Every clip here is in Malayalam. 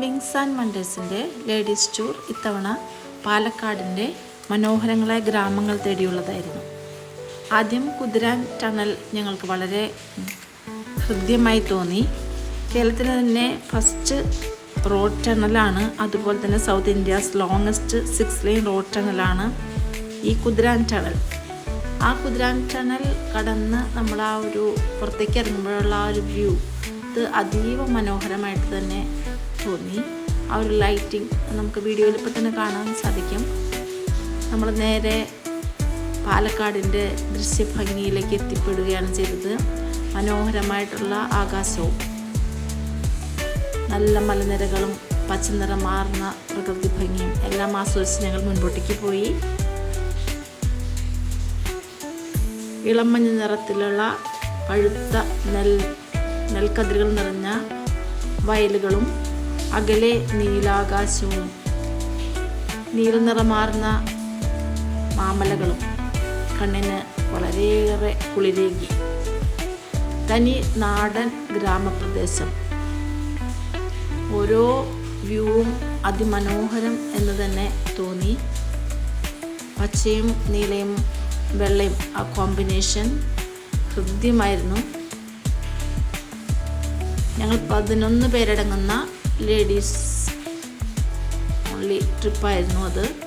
വിങ്സ് ആൻഡ് വണ്ടേഴ്സിന്റെ ലേഡീസ് ടൂർ ഇത്തവണ പാലക്കാടിന്റെ മനോഹരങ്ങളായ ഗ്രാമങ്ങൾ തേടിയുള്ളതായിരുന്നു. ആദ്യം കുതിരാൻ ടണൽ ഞങ്ങൾക്ക് വളരെ ഹൃദ്യമായി തോന്നി. കേരളത്തിലെ തന്നെ ഫസ്റ്റ് റോഡ് ടണലാണ് അതുപോലെ തന്നെ south India's longest six line road ടണലാണ് ഈ കുതിരാൻ ടണൽ. ആ കുതിരാൻ ടണൽ കടന്ന് നമ്മൾ ആ ഒരു പുറത്തേക്ക് ഇറങ്ങുമ്പോഴുള്ള ആ ഒരു വ്യൂ അത് അതീവ മനോഹരമായിട്ട് തന്നെ തോന്നി ആ ഒരു ലൈറ്റിംഗ് നമുക്ക് വീഡിയോയിൽ ഇപ്പോൾ തന്നെ കാണാൻ സാധിക്കും. നമ്മൾ നേരെ പാലക്കാടിന്റെ ദൃശ്യഭംഗിയിലേക്ക് എത്തിപ്പെടുകയാണ് ചെയ്തത്. മനോഹരമായിട്ടുള്ള ആകാശവും നല്ല മലനിരകളും പച്ചനിറമാർന്ന പ്രകൃതി ഭംഗിയും എല്ലാം ആസ്വദിച്ച് ഞങ്ങൾ മുൻപോട്ടേക്ക് പോയി. ഇളമഞ്ഞ നിറത്തിലുള്ള പഴുത്ത നെൽ നെൽക്കതിരുകൾ നിറഞ്ഞ വയലുകളും അകലെ നീലാകാശവും നീലനിറമാർന്ന മാമലകളും കണ്ണിന് വളരെയേറെ കുളിരേകി. തനി നാടൻ ഗ്രാമപ്രദേശം. ഓരോ വ്യൂവും അതിമനോഹരം എന്ന് തന്നെ തോന്നി. പച്ചയും നീലയും വെള്ളയും ആ കോമ്പിനേഷൻ ഹൃദ്യമായിരുന്നു. ഞങ്ങൾ പതിനൊന്ന് പേരടങ്ങുന്ന ലേഡീസ് ഓൺലി ട്രിപ്പായിരുന്നു അത്.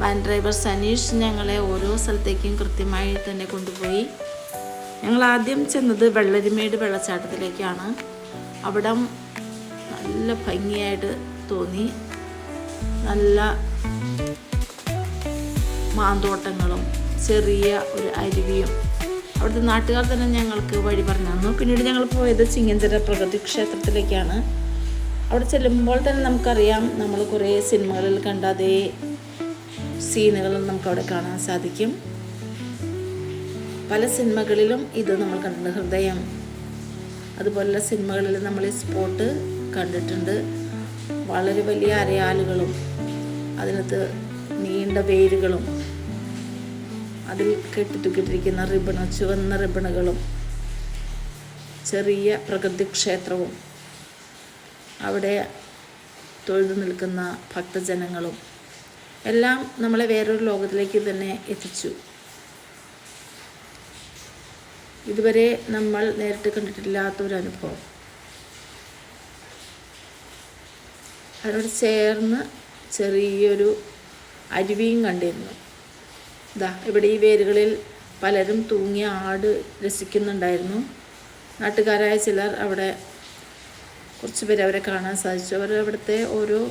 വാൻ ഡ്രൈവർ സനീഷ് ഞങ്ങളെ ഓരോ സ്ഥലത്തേക്കും കൃത്യമായി തന്നെ കൊണ്ടുപോയി. ഞങ്ങൾ ആദ്യം ചെന്നത് വെള്ളരിമേട് വെള്ളച്ചാട്ടത്തിലേക്കാണ്. അവിടം നല്ല ഭംഗിയായിട്ട് തോന്നി. നല്ല മാന്തോട്ടങ്ങളും ചെറിയ ഒരു അരുവിയും അവിടുത്തെ നാട്ടുകാർ തന്നെ ഞങ്ങൾക്ക് വഴി പറഞ്ഞു തന്നു. പിന്നീട് ഞങ്ങൾ പോയത് ചിങ്ങഞ്ചിറ പ്രകൃതി ക്ഷേത്രത്തിലേക്കാണ്. അവിടെ ചെല്ലുമ്പോൾ തന്നെ നമുക്കറിയാം നമ്മൾ കുറേ സിനിമകളിൽ കണ്ട അതേ സീനുകളും നമുക്കവിടെ കാണാൻ സാധിക്കും. പല സിനിമകളിലും ഇത് നമ്മൾ കണ്ടിട്ടുണ്ട് ഹൃദയം. അതുപോലുള്ള സിനിമകളിൽ നമ്മൾ ഈ സ്പോട്ട് കണ്ടിട്ടുണ്ട്. വളരെ വലിയ അരയാലുകളും അതിനകത്ത് നീണ്ട വേരുകളും അതിൽ കെട്ടിത്തൂക്കിട്ടിരിക്കുന്ന റിബണ് ചുവന്ന റിബണുകളും ചെറിയ പ്രകൃതി ക്ഷേത്രവും അവിടെ തൊഴുതു നിൽക്കുന്ന ഭക്തജനങ്ങളും എല്ലാം നമ്മളെ വേറൊരു ലോകത്തിലേക്ക് തന്നെ എത്തിച്ചു. ഇതുവരെ നമ്മൾ നേരിട്ട് കണ്ടിട്ടില്ലാത്ത ഒരു അനുഭവം. അതിനോട് ചേർന്ന് ചെറിയൊരു അരുവിയും കണ്ടിരുന്നു. ഇതാ ഇവിടെ ഈ വേരുകളിൽ പലരും തൂങ്ങിയ ആട് രസിക്കുന്നുണ്ടായിരുന്നു. നാട്ടുകാരായ ചിലർ അവിടെ കുറച്ച് പേര് അവരെ കാണാൻ സാധിച്ചു. അവർ അവിടുത്തെ ഓരോ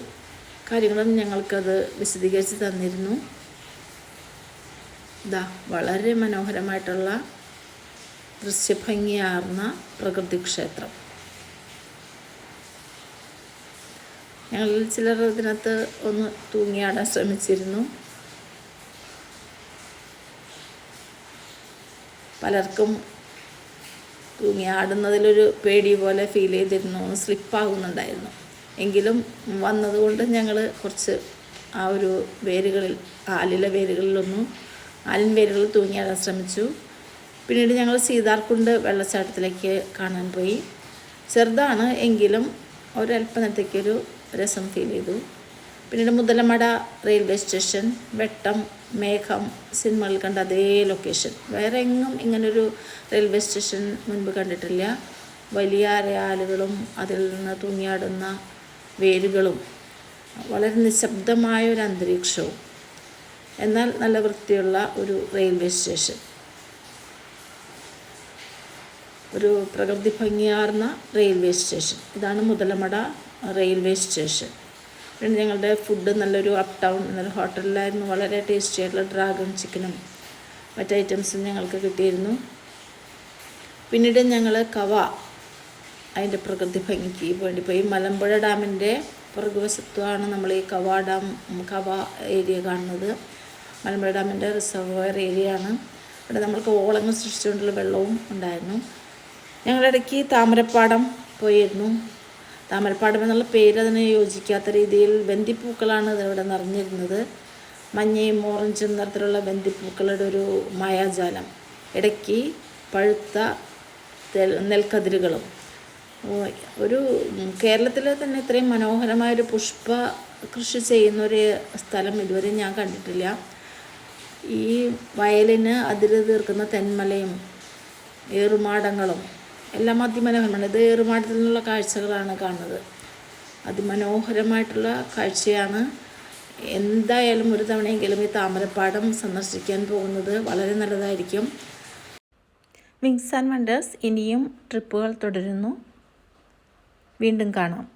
കാര്യങ്ങളും ഞങ്ങൾക്കത് വിശദീകരിച്ച് തന്നിരുന്നു. ഇതാ വളരെ മനോഹരമായിട്ടുള്ള ദൃശ്യഭംഗിയാർന്ന പ്രകൃതിക്ഷേത്രം. ഞങ്ങളിൽ ചിലർ ഇതിനകത്ത് ഒന്ന് തൂങ്ങിയാടാൻ ശ്രമിച്ചിരുന്നു. പലർക്കും തൂങ്ങിയാടുന്നതിലൊരു പേടി പോലെ ഫീൽ ചെയ്തിരുന്നു സ്ലിപ്പാകുന്നുണ്ടായിരുന്നു എങ്കിലും വന്നതുകൊണ്ട് ഞങ്ങൾ കുറച്ച് ആ ഒരു വേരുകളിൽ ആലിലെ വേരുകളിലൊന്നും ആലിൻ വേരുകളിൽ തൂങ്ങിയാടാൻ ശ്രമിച്ചു. പിന്നീട് ഞങ്ങൾ സീതാർകുണ്ട് വെള്ളച്ചാട്ടത്തിലേക്ക് കാണാൻ പോയി. ചെറുതാണ് എങ്കിലും ഒരല്പനത്തേക്കൊരു രസം ഫീൽ ചെയ്തു. പിന്നീട് മുതലമട റെയിൽവേ സ്റ്റേഷൻ വെട്ടം മേഘം സിനിമകളിൽ കണ്ട അതേ ലൊക്കേഷൻ വേറെ എങ്ങും ഇങ്ങനൊരു റെയിൽവേ സ്റ്റേഷൻ മുൻപ് കണ്ടിട്ടില്ല. വലിയ അരയാലുകളും അതിൽ നിന്ന് തൂങ്ങിയാടുന്ന വേരുകളും. വളരെ നിശബ്ദമായ ഒരു അന്തരീക്ഷവും. എന്നാൽ നല്ല വൃത്തിയുള്ള ഒരു റെയിൽവേ സ്റ്റേഷൻ ഒരു പ്രകൃതി ഭംഗിയാർന്ന റെയിൽവേ സ്റ്റേഷൻ ഇതാണ് മുതലമട റെയിൽവേ സ്റ്റേഷൻ ഞങ്ങളുടെ ഫുഡ് നല്ലൊരു അപ് ടൗൺ എന്നൊരു ഹോട്ടലിലായിരുന്നു വളരെ ടേസ്റ്റി ആയിട്ടുള്ള ഡ്രാഗൺ ചിക്കനും മറ്റ് ഐറ്റംസും ഞങ്ങൾക്ക് കിട്ടിയിരുന്നു. പിന്നീട് ഞങ്ങൾ കവ അതിന്റെ പ്രകൃതി ഭംഗിക്ക് വേണ്ടി പോയി. മലമ്പുഴ ഡാമിന്റെ പുറകുവശത്താണ് നമ്മൾ ഈ കവ ഡാം കവ ഏരിയ കാണുന്നത്. മലമ്പുഴ ഡാമിന്റെ റിസർവയർ ഏരിയ ആണ്. ഇവിടെ നമ്മൾക്ക് ഓളങ്ങൾ സൃഷ്ടിച്ചുകൊണ്ടുള്ള വെള്ളവും ഉണ്ടായിരുന്നു. ഞങ്ങളിടയ്ക്ക് താമരപ്പാടം പോയിരുന്നു. താമരപ്പാടം എന്നുള്ള പേര് അതിന് യോജിക്കാത്ത രീതിയിൽ ബന്ദിപ്പൂക്കളാണ് ഇതിവിടെ നിറഞ്ഞിരുന്നത്. മഞ്ഞയും ഓറഞ്ചും നിറത്തിലുള്ള ബന്ദിപ്പൂക്കളുടെ ഒരു മായാജാലം. ഇടയ്ക്ക് പഴുത്ത നെൽക്കതിരുകളും. ഒരു കേരളത്തിൽ തന്നെ ഇത്രയും മനോഹരമായൊരു പുഷ്പ കൃഷി ചെയ്യുന്നൊരു സ്ഥലം ഇതുവരെ ഞാൻ കണ്ടിട്ടില്ല. ഈ വയലിന് അതിര് തീർക്കുന്ന തെന്മലയും ഏറുമാടങ്ങളും എല്ലാം അതിമനോഹരമാണ് ഇത് ഏറുമാടത്തിൽ നിന്നുള്ള കാഴ്ചകളാണ് കാണുന്നത്. അതിമനോഹരമായിട്ടുള്ള കാഴ്ചയാണ് എന്തായാലും ഒരു തവണയെങ്കിലും ഈ താമരപ്പാടം സന്ദർശിക്കാൻ പോകുന്നത് വളരെ നല്ലതായിരിക്കും. വിങ്സ് ആൻഡ് വണ്ടേഴ്സ് ഇനിയും ട്രിപ്പുകൾ തുടരുന്നു. വീണ്ടും കാണാം.